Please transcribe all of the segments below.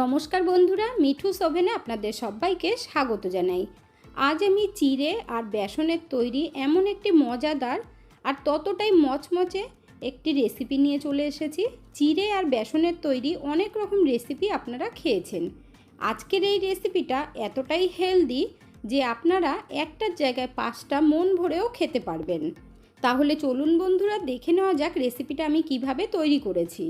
নমস্কার বন্ধুরা, মিঠু ওভেনে আপনাদের সবাইকে স্বাগত জানাই। আজ আমি চিড়ে আর বেসনের তৈরি এমন একটি মজাদার আর ততটাই মচমচে একটি রেসিপি নিয়ে চলে এসেছি। চিড়ে আর বেসনের তৈরি অনেক রকম রেসিপি আপনারা খেয়েছেন। আজকের এই রেসিপিটা এতটাই হেলদি যে আপনারা একটার জায়গায় পাঁচটা মন ভরেও খেতে পারবেন। তাহলে চলুন বন্ধুরা, দেখে নেওয়া যাক রেসিপিটা আমি কীভাবে তৈরি করেছি।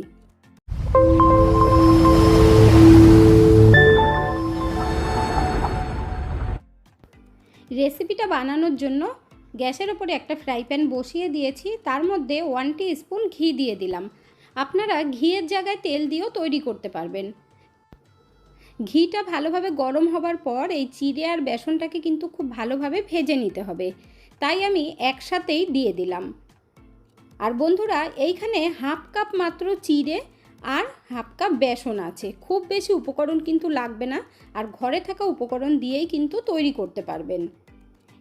রেসিপিটা বানানোর জন্য গ্যাসের ওপরে একটা ফ্রাই প্যান বসিয়ে দিয়েছি। তার মধ্যে ওয়ান স্পুন ঘি দিয়ে দিলাম। আপনারা ঘিয়ের জায়গায় তেল দিয়েও তৈরি করতে পারবেন। ঘিটা ভালোভাবে গরম হবার পর এই চিড়ে আর বেসনটাকে কিন্তু খুব ভালোভাবে ভেজে নিতে হবে। তাই আমি একসাথেই দিয়ে দিলাম। আর বন্ধুরা, এইখানে হাফ কাপ মাত্র চিড়ে আর হাফ কাপ বেসন আছে। খুব বেশি উপকরণ কিন্তু লাগবে না। আর ঘরে থাকা উপকরণ দিয়েই কিন্তু তৈরি করতে পারবেন।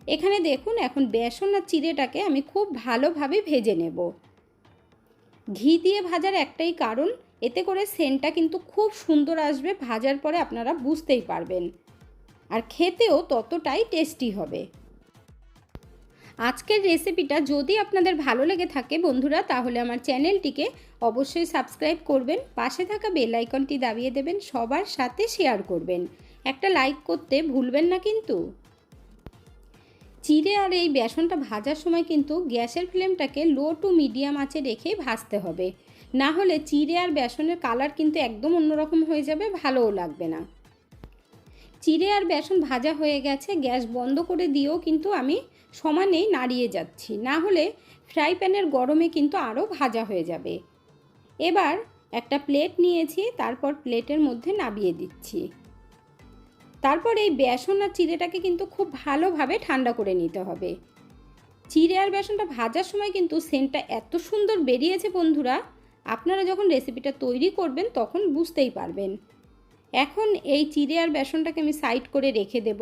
এখানে দেখুন, এখন বেসন আর চিড়েটাকে আমি খুব ভালোভাবে ভেজে নেব। ঘি দিয়ে ভাজার একটাই কারণ, এতে করে সেন্টটা কিন্তু খুব সুন্দর আসবে, ভাজার পরে আপনারা বুঝতেই পারবেন। আর খেতেও ততটাই টেস্টি হবে। আজকের রেসিপিটা যদি আপনাদের ভালো লেগে থাকে বন্ধুরা, তাহলে আমার চ্যানেলটিকে অবশ্যই সাবস্ক্রাইব করবেন, পাশে থাকা বেল আইকনটি দাবিয়ে দেবেন, সবার সাথে শেয়ার করবেন। একটা লাইক করতে ভুলবেন না কিন্তু। চিড়ে আর এই বেসনটা ভাজার সময় কিন্তু গ্যাসের ফ্লেমটাকে লো টু মিডিয়াম আঁচে রেখে ভাজতে হবে। না হলে চিড়ে আর বেসনের কালার কিন্তু একদম অন্যরকম হয়ে যাবে, ভালোও লাগবে না। চিড়ে আর বেসন ভাজা হয়ে গেছে, গ্যাস বন্ধ করে দিয়েও কিন্তু আমি সমানেই নাড়িয়ে যাচ্ছি। না হলে ফ্রাই প্যানের গরমে কিন্তু আরও ভাজা হয়ে যাবে। এবার একটা প্লেট নিয়েছি, তারপর প্লেটের মধ্যে নাবিয়ে দিচ্ছি। তারপর এই বেসন আর চিড়েটাকে কিন্তু খুব ভালোভাবে ঠান্ডা করে নিতে হবে। চিড়ে আর বেসনটা ভাজার সময় কিন্তু সেন্টটা এত সুন্দর বেরিয়েছে বন্ধুরা, আপনারা যখন রেসিপিটা তৈরি করবেন তখন বুঝতেই পারবেন। এখন এই চিড়ে আর বেসনটাকে আমি সাইড করে রেখে দেব।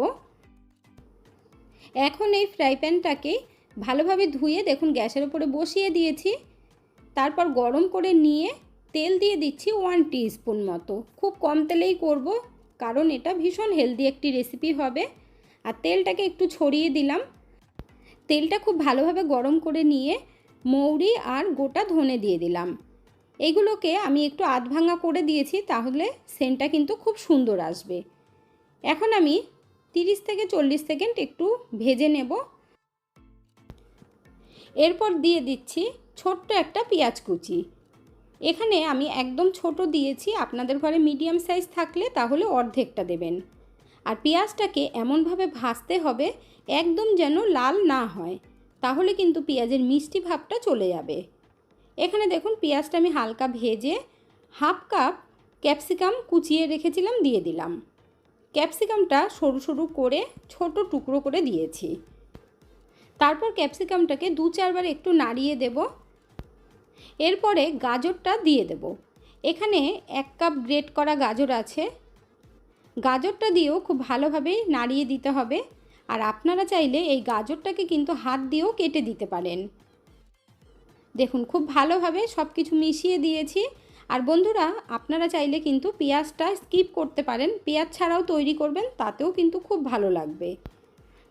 এখন এই ফ্রাই প্যানটাকে ভালোভাবে ধুয়ে দেখুন গ্যাসের উপরে বসিয়ে দিয়েছি। তারপর গরম করে নিয়ে তেল দিয়ে দিচ্ছি ওয়ান স্পুন মতো। খুব কম তেলেই করব কারণ এটা ভীষণ হেলদি একটি রেসিপি হবে। আর তেলটাকে একটু ছড়িয়ে দিলাম। তেলটা খুব ভালোভাবে গরম করে নিয়ে মৌরি আর গোটা ধনে দিয়ে দিলাম। এগুলোকে আমি একটু আধ ভাঙা করে দিয়েছি, তাহলে সেন্টটা কিন্তু খুব সুন্দর আসবে। এখন আমি তিরিশ থেকে চল্লিশ সেকেন্ড একটু ভেজে নেব। এরপর দিয়ে দিচ্ছি ছোট্ট একটা পেঁয়াজ কুচি। এখানে আমি একদম ছোট দিয়েছি, আপনাদের ঘরে মিডিয়াম সাইজ থাকলে তাহলে অর্ধেকটা দেবেন। আর পেঁয়াজটাকে এমনভাবে ভাজতে হবে, একদম যেন লাল না হয়, তাহলে কিন্তু পেঁয়াজের মিষ্টি ভাবটা চলে যাবে। এখানে দেখুন, পেঁয়াজটা আমি হালকা ভেজে হাফ কাপ ক্যাপসিকাম কুচিয়ে রেখেছিলাম, দিয়ে দিলাম। ক্যাপসিকামটা সরু সরু করে, ছোট টুকরো করে দিয়েছি। তারপর ক্যাপসিকামটাকে দু চারবার একটু নাড়িয়ে দেব এরপরে গাজরটা দিয়ে দেব। এখানে এক কাপ গ্রেট করা গাজর আছে। গাজরটা দিয়েও খুব ভালোভাবে নাড়িয়ে দিতে হবে। আর আপনারা চাইলে এই গাজরটাকে কিন্তু হাত দিয়েও কেটে দিতে পারেন। দেখুন, খুব ভালোভাবে সব কিছু মিশিয়ে দিয়েছি। আর বন্ধুরা, আপনারা চাইলে কিন্তু পেঁয়াজটা স্কিপ করতে পারেন। পেঁয়াজ ছাড়াও তৈরি করবেন, তাতেও কিন্তু খুব ভালো লাগবে।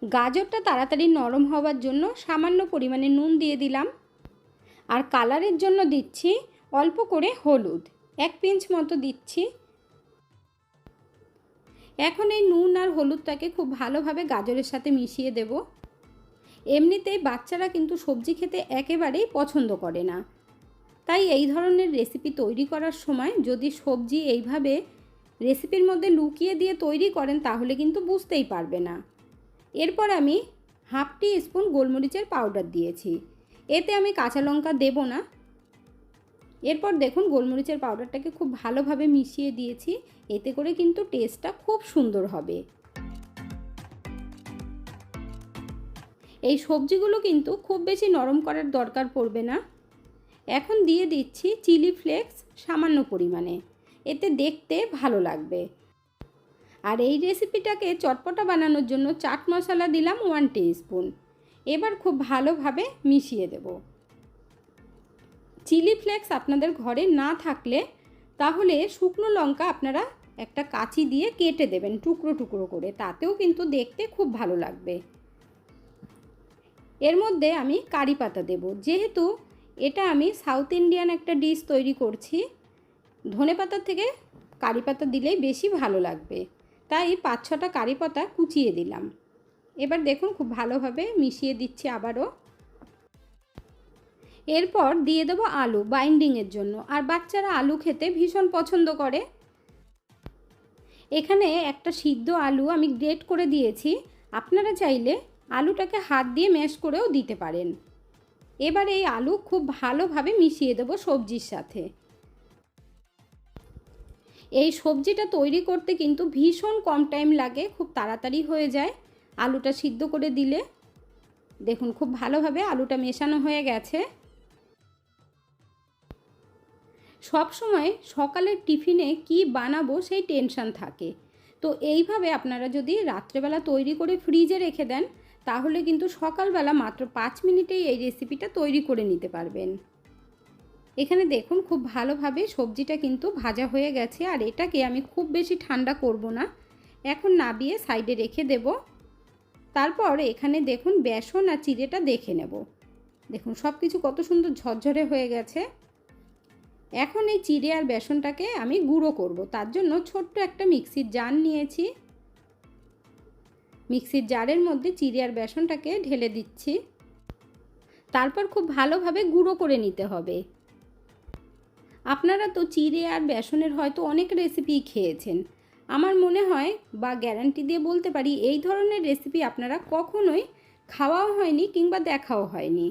গাজরটা তাড়াতাড়ি নরম হওয়ার জন্য সামান্য পরিমাণে নুন দিয়ে দিলাম। আর কালারের জন্য দিচ্ছি অল্প করে হলুদ। এক পিঞ্চ মতো দিচ্ছি। এখন এই নুন আর হলুদটাকে খুব ভালোভাবে গাজরের সাথে মিশিয়ে দেব। এমনিতেই বাচ্চারা কিন্তু সবজি খেতে একেবারেই পছন্দ করে না। তাই এই ধরনের রেসিপি তৈরি করার সময় যদি সবজি এইভাবে রেসিপির মধ্যে লুকিয়ে দিয়ে তৈরি করেন তাহলে কিন্তু বুঝতেই পারবে না। এরপর আমি হাফ টি স্পুন গোলমরিচের পাউডার দিয়েছি। এতে আমি কাঁচা লঙ্কা দেব না। এরপর দেখুন গোলমরিচের পাউডারটাকে খুব ভালোভাবে মিশিয়ে দিয়েছি। এতে করে কিন্তু টেস্টটা খুব সুন্দর হবে। এই সবজিগুলো কিন্তু খুব বেশি নরম করার দরকার পড়বে না। এখন দিয়ে দিচ্ছি চিলি ফ্লেক্স সামান্য পরিমাণে। এতে দেখতে ভালো লাগবে। আর এই রেসিপিটাকে চটপটা বানানোর জন্য চাট মশলা দিলাম ওয়ান স্পুন এবার খুব ভালোভাবে মিশিয়ে দেব। চিলি ফ্লেক্স আপনাদের ঘরে না থাকলে তাহলে শুকনো লঙ্কা আপনারা একটা কাঁচি দিয়ে কেটে দেবেন টুকরো টুকরো করে, তাতেও কিন্তু দেখতে খুব ভালো লাগবে। এর মধ্যে আমি কারি পাতা দেব। যেহেতু এটা আমি সাউথ ইন্ডিয়ান একটা ডিশ তৈরি করছি, ধনে পাতার থেকে কারি পাতা দিলেই বেশি ভালো লাগবে। তাই পাঁচ ছটা কারি পাতা কুচিয়ে দিলাম। এবার দেখুন খুব ভালোভাবে মিশিয়ে দিচ্ছি আবারও। এরপর দিয়ে দেবো আলু বাইন্ডিংয়ের জন্য। আর বাচ্চারা আলু খেতে ভীষণ পছন্দ করে। এখানে একটা সিদ্ধ আলু আমি গ্রেট করে দিয়েছি। আপনারা চাইলে আলুটাকে হাত দিয়ে ম্যাশ করেও দিতে পারেন। এবার এই আলু খুব ভালোভাবে মিশিয়ে দেবো সবজির সাথে। এই সবজিটা তৈরি করতে কিন্তু ভীষণ কম টাইম লাগে, খুব তাড়াতাড়ি হয়ে যায়। আলুটা সিদ্ধ করে দিলে, দেখুন খুব ভালোভাবে আলুটা মেশানো হয়ে গেছে। সব সময় সকালের টিফিনে কি বানাবো সেই টেনশান থাকে। তো এইভাবে আপনারা যদি রাত্রেবেলা তৈরি করে ফ্রিজে রেখে দেন, তাহলে কিন্তু সকালবেলা মাত্র পাঁচ মিনিটেই এই রেসিপিটা তৈরি করে নিতে পারবেন। এখানে দেখুন খুব ভালোভাবে সবজিটা কিন্তু ভাজা হয়ে গেছে, আর এটাকে আমি খুব বেশি ঠান্ডা করব না। এখন নাবিয়ে সাইডে রেখে দেব। তারপর এখানে দেখুন বেসন আর চিড়েটা দেখে নেব। দেখুন সব কিছু কত সুন্দর ঝরঝরে হয়ে গেছে। এখন এই চিড়ে আর বেসনটাকে আমি গুঁড়ো করব। তার জন্য ছোট্ট একটা মিক্সির জার নিয়েছি। মিক্সির জারের মধ্যে চিড়ে আর বেসনটাকে ঢেলে দিচ্ছি। তারপর খুব ভালোভাবে গুঁড়ো করে নিতে হবে। আপনারা তো চিড়ে আর বেসনের হয়তো অনেক রেসিপি খেয়েছেন। আমার মনে হয় বা গ্যারান্টি দিয়ে বলতে পারি, এই ধরনের রেসিপি আপনারা কখনোই খাওয়াও হয়নি কিংবা দেখাও হয়নি।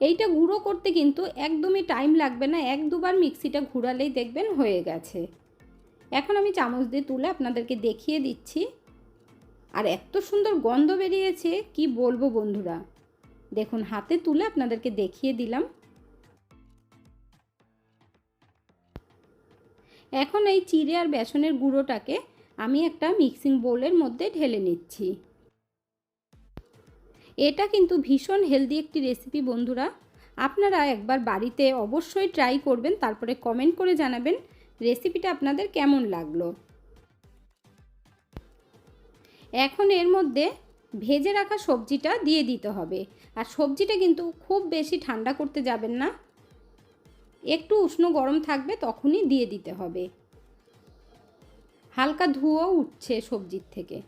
এইটা গুঁড়ো করতে কিন্তু একদমই টাইম লাগবে না, এক দুবার মিক্সিটা ঘুরালেই দেখবেন হয়ে গেছে। এখন আমি চামচ দিয়ে তুলে আপনাদেরকে দেখিয়ে দিচ্ছি। আর এত সুন্দর গন্ধ বেরিয়েছে, কি বলব বন্ধুরা? দেখুন, হাতে তুলে আপনাদেরকে দেখিয়ে দিলাম। এখন এই চিড়ে আর বেসনের গুঁড়োটাকে আমি একটা মিক্সিং বোলের মধ্যে ঢেলে নিচ্ছি। এটা কিন্তু ভীষণ হেলদি একটি রেসিপি বন্ধুরা। আপনারা একবার বাড়িতে অবশ্যই ট্রাই করবেন, তারপরে কমেন্ট করে জানাবেন রেসিপিটা আপনাদের কেমন লাগল। এখন এর মধ্যে ভেজে রাখা সবজিটা দিয়ে দিতে হবে। আর সবজিটা কিন্তু খুব বেশি ঠান্ডা করতে যাবেন না। একটু উষ্ণ গরম থাকবে তখনই দিয়ে দিতে হবে। হালকা ধুয়ো উঠছে সবজির থেকে।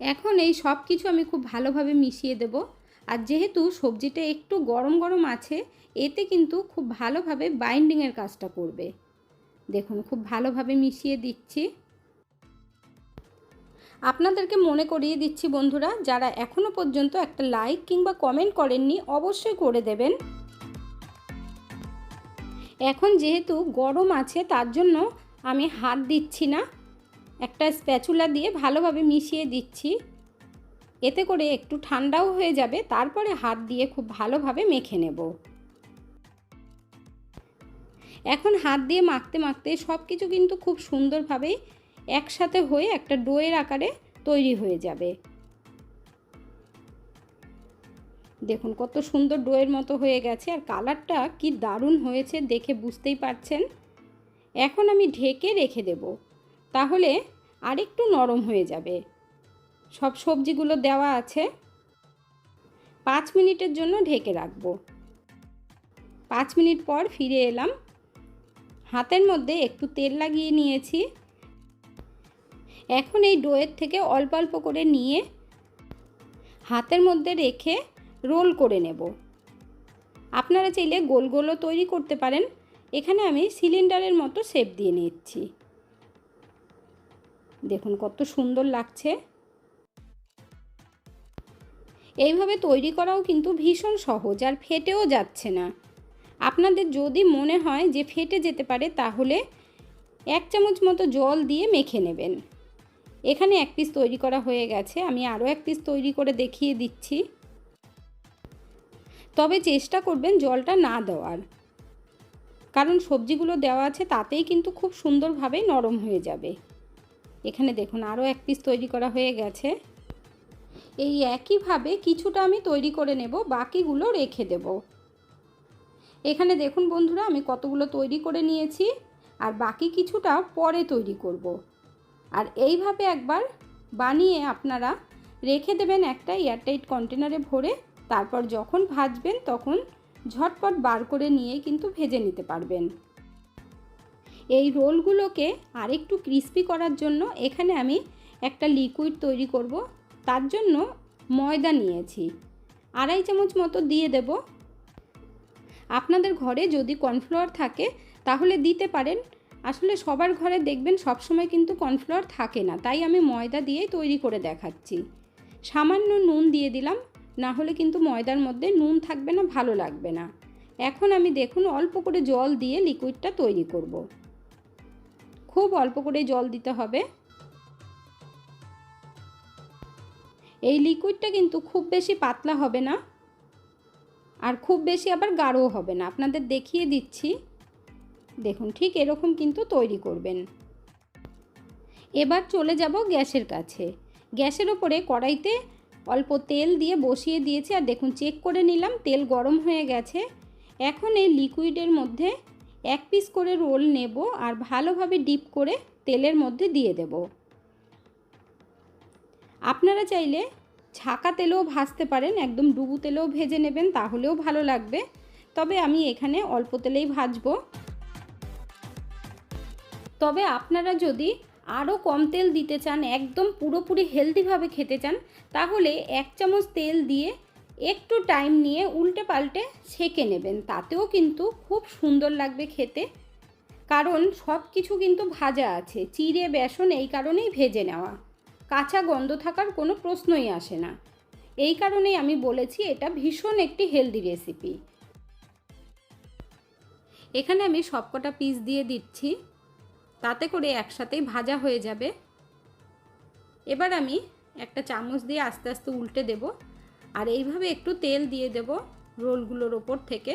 এখন এই সব কিছু আমি খুব ভালোভাবে মিশিয়ে দেব। আর যেহেতু সবজিটা একটু গরম গরম আছে, এতে কিন্তু খুব ভালোভাবে বাইন্ডিংয়ের কাজটা করবে। দেখুন, খুব ভালোভাবে মিশিয়ে দিচ্ছি। আপনাদেরকে মনে করিয়ে দিচ্ছি বন্ধুরা, যারা এখনও পর্যন্ত একটা লাইক কিংবা কমেন্ট করেননি, অবশ্যই করে দেবেন। এখন যেহেতু গরম আছে, তার জন্য আমি হাত দিচ্ছি না। একটা স্প্যাচুলা দিয়ে ভালোভাবে মিশিয়ে দিচ্ছি। এতে করে একটু ঠান্ডাও হয়ে যাবে, তারপরে হাত দিয়ে খুব ভালোভাবে মেখে নেব। এখন হাত দিয়ে মাখতে মাখতে সব কিছু কিন্তু খুব সুন্দরভাবেই একসাথে হয়ে একটা ডোয়ের আকারে তৈরি হয়ে যাবে। দেখুন কত সুন্দর ডোয়ের মতো হয়ে গেছে আর কালারটা কি দারুণ হয়েছে দেখে বুঝতেই পারছেন? এখন আমি ঢেকে রেখে দেব, তাহলে আরেকটু নরম হয়ে যাবে। সব সবজিগুলো দেওয়া আছে। পাঁচ মিনিটের জন্য ঢেকে রাখব। পাঁচ মিনিট পর ফিরে এলাম। হাতের মধ্যে একটু তেল লাগিয়ে নিয়েছি। এখন এই ডোয়ের থেকে অল্প অল্প করে নিয়ে হাতের মধ্যে রেখে রোল করে নেব। আপনারা চাইলে গোল গোলও তৈরি করতে পারেন। এখানে আমি সিলিন্ডারের মতো শেপ দিয়ে নিচ্ছি। দেখুন কত সুন্দর লাগছে। এইভাবে তৈরি করাও কিন্তু ভীষণ সহজ আর ফেটেও যাচ্ছে না। আপনাদের যদি মনে হয় যে ফেটে যেতে পারে, তাহলে এক চামচ মতো জল দিয়ে মেখে নেবেন। এখানে এক পিস তৈরি করা হয়ে গেছে। আমি আরও এক পিস তৈরি করে দেখিয়ে দিচ্ছি। তবে চেষ্টা করবেন জলটা না দেওয়ার। কারণ সবজিগুলো দেওয়া আছে, তাতেই কিন্তু খুব সুন্দরভাবে নরম হয়ে যাবে। এখানে দেখুন আরও এক পিস তৈরি করা হয়ে গেছে। এই একইভাবে কিছুটা আমি তৈরি করে নেব, বাকিগুলো রেখে দেব। এখানে দেখুন বন্ধুরা, আমি কতগুলো তৈরি করে নিয়েছি। আর বাকি কিছুটা পরে তৈরি করব। আর এইভাবে একবার বানিয়ে আপনারা রেখে দেবেন একটা এয়ারটাইট কন্টেনারে ভরে, তারপর যখন ভাজবেন তখন ঝটপট বার করে নিয়ে কিন্তু ভেজে নিতে পারবেন। এই রোলগুলোকে আরেকটু ক্রিস্পি করার জন্য এখানে আমি একটা লিকুইড তৈরি করব, তার জন্য ময়দা নিয়েছি। আড়াই চামচ মতো দিয়ে দেব। আপনাদের ঘরে যদি কর্নফ্লাওয়ার থাকে তাহলে দিতে পারেন আসলে সবার ঘরে দেখবেন সবসময় কিন্তু কর্নফ্লাওয়ার থাকে না, তাই আমি ময়দা দিয়েই তৈরি করে দেখাচ্ছি। সামান্য নুন দিয়ে দিলাম, না হলে কিন্তু ময়দার মধ্যে নুন থাকবে না, ভালো লাগবে না। এখন আমি দেখুন অল্প করে জল দিয়ে লিকুইডটা তৈরি করব। খুব অল্প করে জল দিতে হবে। এই লিকুইডটা কিন্তু খুব বেশি পাতলা হবে না, আর খুব বেশি আবার গাঢ়ও হবে না। আপনাদের দেখিয়ে দিচ্ছি। দেখুন, ঠিক এরকম কিন্তু তৈরি করবেন। এবার চলে যাব গ্যাসের কাছে। গ্যাসের ওপরে কড়াইতে অল্প তেল দিয়ে বসিয়ে দিয়েছি আর দেখুন, চেক করে নিলাম, তেল গরম হয়ে গেছে। এখন এই লিকুইডের মধ্যে এক পিস করে রোল নেব আর ভালোভাবে ডিপ করে তেলের মধ্যে দিয়ে দেব। আপনারা চাইলে ছাকা তেলেও ভাজতে পারেন, একদম ডুবু তেলেও ভেজে নেবেন, তাহলেও ভালো লাগবে। তবে আমি এখানে অল্প তেলেই ভাজবো। তবে আপনারা যদি আরও কম তেল দিতে চান, একদম পুরোপুরি হেলদিভাবে খেতে চান, তাহলে এক চামচ তেল দিয়ে একটু টাইম নিয়ে উল্টে পাল্টে ছেঁকে নেবেন। তাতেও কিন্তু খুব সুন্দর লাগবে খেতে। কারণ সব কিছু কিন্তু ভাজা আছে। চিড়ে, বেসন এই কারণেই ভেজে নেওয়া। কাঁচা গন্ধ থাকার কোনো প্রশ্নই আসে না। এই কারণেই আমি বলেছি, এটা ভীষণ একটি হেলদি রেসিপি। এখানে আমি সবকটা পিস দিয়ে দিচ্ছি। তাতে করে একসাথেই ভাজা হয়ে যাবে। এবার আমি একটা চামচ দিয়ে আস্তে আস্তে উল্টে দেব আর এইভাবে একটু তেল দিয়ে দেব রোলগুলোর ওপর থেকে।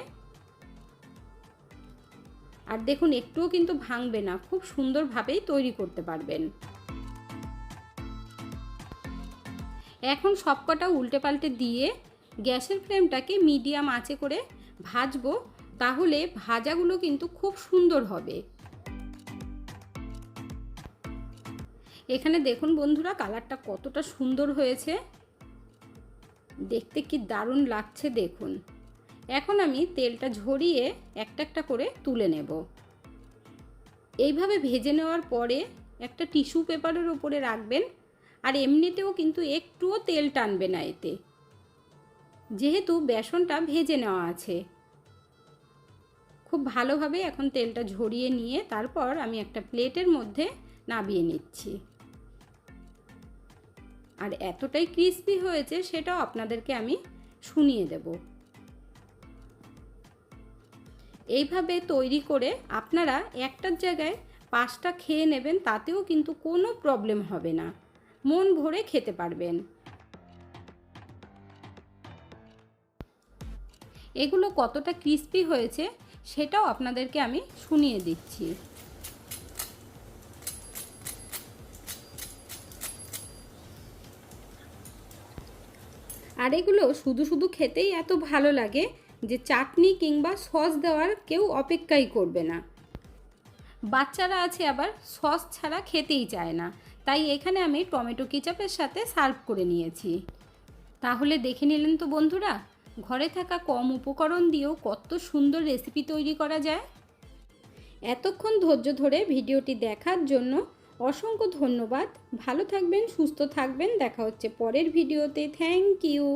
আর দেখুন, একটুও কিন্তু ভাঙবে না, খুব সুন্দরভাবেই তৈরি করতে পারবেন। এখন সবকটা উল্টে পাল্টে দিয়ে গ্যাসের ফ্লেমটাকে মিডিয়াম আঁচে করে ভাজবো, তাহলে ভাজাগুলো কিন্তু খুব সুন্দর হবে। এখানে দেখুন বন্ধুরা, কালারটা কতটা সুন্দর হয়েছে। দেখতে কি দারুণ লাগছে দেখুন। এখন আমি তেলটা ঝরিয়ে একটা একটা করে তুলে নেব। এইভাবে ভেজে নেওয়ার পরে একটা টিস্যু পেপারের ওপরে রাখবেন, আর এমনিতেও কিন্তু একটুও তেল টানবে না এতে। যেহেতু বেসনটা ভেজে নেওয়া আছে। খুব ভালোভাবে এখন তেলটা ঝরিয়ে নিয়ে তারপর আমি একটা প্লেটের মধ্যে নাবিয়ে নিচ্ছি। আর এতটাই ক্রিস্পি হয়েছে সেটাও আপনাদেরকে আমি শুনিয়ে দেব। এইভাবে তৈরি করে আপনারা একটার জায়গায় পাঁচটা খেয়ে নেবেন, তাতেও কিন্তু কোনো প্রবলেম হবে না। মন ভরে খেতে পারবেন। এগুলো কতটা ক্রিস্পি হয়েছে সেটাও আপনাদেরকে আমি শুনিয়ে দিচ্ছি। আর এগুলো শুধু শুধু খেতেই এত ভালো লাগে যে চাটনি কিংবা সস দেওয়ার কেউ অপেক্ষাই করবে না। বাচ্চারা আছে আবার, সস ছাড়া খেতেই চায় না। তাই এখানে আমি টমেটো কেচাপের সাথে সার্ভ করে নিয়েছি। তাহলে দেখে নিলেন তো বন্ধুরা, ঘরে থাকা কম উপকরণ দিয়েও কত সুন্দর রেসিপি তৈরি করা যায়। এতক্ষণ ধৈর্য ধরে ভিডিওটি দেখার জন্য অসংখ্য ধন্যবাদ। ভালো থাকবেন সুস্থ থাকবেন। দেখা হচ্ছে পরের ভিডিওতে। Thank you